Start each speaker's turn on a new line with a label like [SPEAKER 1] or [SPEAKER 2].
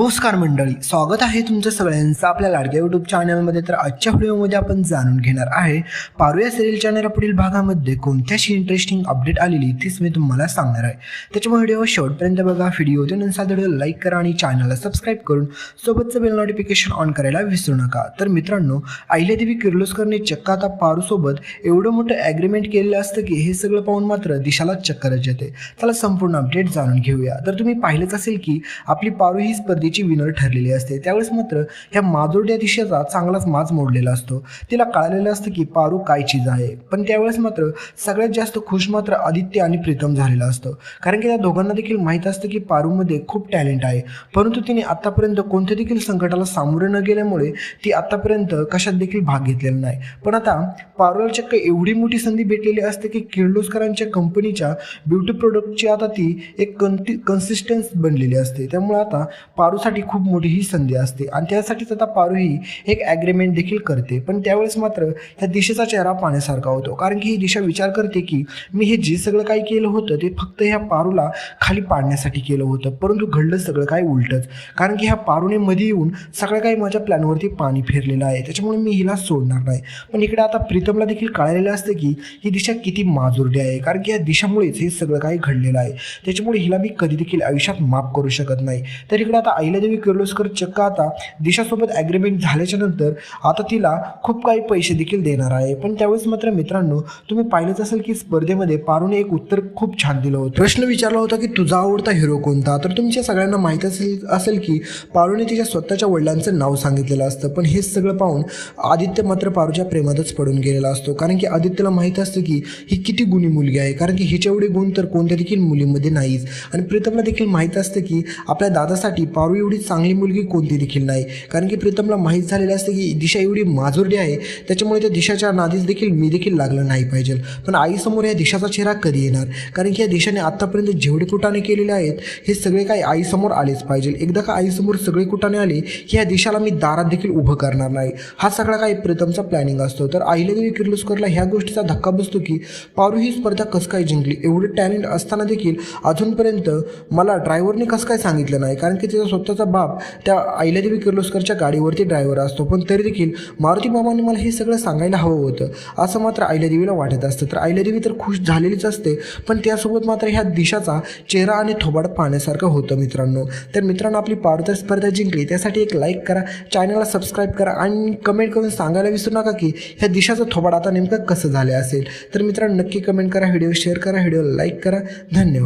[SPEAKER 1] नमस्कार मंडळी स्वागत आहे तुमचं सगळ्यांचं आपल्या लाडक्या यूट्यूब चॅनलमध्ये तर आजच्या व्हिडिओमध्ये आपण जाणून घेणार आहे पारू या सिरियल चॅनल पुढील भागामध्ये कोणत्याशी इंटरेस्टिंग अपडेट आलेली तीच मी तुम्हाला सांगणार आहे. त्याच्यामुळे व्हिडिओ शेवटपर्यंत बघा व्हिडिओ त्यानुसार व्हिडिओ लाईक करा आणि चॅनलला सबस्क्राईब करून सोबतचं बेल नोटिफिकेशन ऑन करायला विसरू नका. तर मित्रांनो अहिल्यादेवी किर्लोस्करने चक्क आता पारूसोबत एवढं मोठं ॲग्रीमेंट केलेलं असतं की हे सगळं पाहून मात्र दिशालाच चक्करच येते त्याला संपूर्ण अपडेट जाणून घेऊया. तर तुम्ही पाहिलंच असेल की आपली पारू ही स्पर्धेची विनर ठरलेली असते. त्यावेळेस मात्र ह्या माजोड्या दिशेचा चांगलाच माज मोडलेला असतो. तिला कळालेलं असतं की पारू काय चीज आहे. पण त्यावेळेस मात्र सगळ्यात जास्त खुश मात्र आदित्य आणि प्रीतम झालेला असतो. कारण की त्या दोघांना देखील माहीत असतं की पारूमध्ये खूप टॅलेंट आहे. परंतु तिने आतापर्यंत कोणत्या देखील संकटाला सामोरे न गेल्यामुळे ती आतापर्यंत कशात देखील भाग घेतलेला नाही. पण आता पारूला चक्क एवढी मोठी संधी भेटलेली असते की किर्लोस्करांच्या कंपनीच्या ब्युटी प्रोडक्टची आता ती एक कंटी कन्सिस्टन्स बनलेली असते. त्यामुळे आता पारूसाठी खूप मोठी ही संधी असते. आणि त्यासाठीच आता पारू ही एक ॲग्रीमेंट देखील करते. पण त्यावेळेस मात्र ह्या दिशेचा चेहरा पाण्यासारखा होतो. कारण की ही दिशा विचार करते की मी हे जे सगळं काही केलं होतं ते फक्त ह्या पारूला खाली पाडण्यासाठी केलं होतं. परंतु घडलं सगळं काय उलटच. कारण की ह्या पारूने मध्ये येऊन सगळं काही माझ्या प्लॅनवरती पाणी फिरलेलं आहे. त्याच्यामुळे मी हिला सोडणार नाही. पण इकडे आता प्रीतमला देखील कळालेलं असतं की ही दिशा किती माजुरडी आहे. कारण की या दिशामुळेच हे सगळं काही घडलेलं आहे. त्याच्यामुळे हिला मी कधी देखील आयुष्यात माफ करू शकत नाही. तर इकडे आता अहिल्यादेवी किर्लोस्कर चक्क आता दिशासोबत ॲग्रीमेंट झाल्याच्यानंतर आता तिला खूप काही पैसे देखील देणार आहे. पण त्यावेळेस मात्र मित्रांनो तुम्ही पाहिलंच असेल की स्पर्धेमध्ये पारूने एक उत्तर खूप छान दिलं होतं. प्रश्न विचारला होता की तुझा आवडता हिरो कोणता? तर तुमच्या सगळ्यांना माहीत असेल असेल की पारूने तिच्या स्वतःच्या वडिलांचं नाव सांगितलेलं असतं. पण हे सगळं पाहून आदित्य मात्र पारूच्या प्रेमातच पडून गेलेला असतो. कारण की आदित्यला माहीत असतं की ही किती गुणी मुलगी आहे. कारण की हिच्या एवढे गुण तर कोणत्या देखील मुलीमध्ये नाहीच. आणि प्रीतमला देखील माहीत असतं की आपल्या दादासाठी पारू एवढी चांगली मुलगी कोणती देखील नाही? कारण की प्रीतमला माहीत झालेलं असतं की दिशा एवढी माजुरडी आहे त्याच्यामुळे त्या दिशाच्या नादीस देखील मी देखील लागलं नाही पाहिजे. पण आईसमोर या दिशाचा चेहरा कधी येणार? कारण की या दिशाने आत्तापर्यंत जेवढे कुटाने केलेले आहेत हे सगळे काही आईसमोर आलेच पाहिजे. एकदा का आईसमोर सगळे कुटाने आले की ह्या दिशाला मी दारात देखील उभं करणार नाही. हा सगळा काही प्रीतमचा प्लॅनिंग असतो. तर अहिल्यादेवी किर्लोस्करला ह्या गोष्टीचा धक्का बसतो की पारू ही स्पर्धा कसं काय जिंकली? एवढं टॅलेंट असताना देखील अजूनपर्यंत मला ड्रायव्हरने कसं काय सांगितलं नाही? कारण की त्याचा दत्ताचा बाप त्या अहिल्यादेवी किर्लोस्करच्या गाडीवरती ड्रायव्हर असतो. पण तरी देखील मारुती बाबांनी मला हे सगळं सांगायला हवं होतं. असं मात्र अहिल्यादेवीला वाटत असतं. तर अहिल्यादेवी तर खुश झालेलीच असते. पण त्यासोबत मात्र ह्या दिशाचा चेहरा आणि थोबाड पाहण्यासारखं होतं मित्रांनो. तर मित्रांनो आपली पारदर स्पर्धा जिंकली. त्यासाठी एक लाईक करा. चॅनलला सबस्क्राईब करा आणि कमेंट करून सांगायला विसरू नका की ह्या दिशाचं थोबाड आता नेमकं कसं झालं असेल. तर मित्रांनो नक्की कमेंट करा व्हिडिओ शेअर करा व्हिडिओ लाईक करा. धन्यवाद.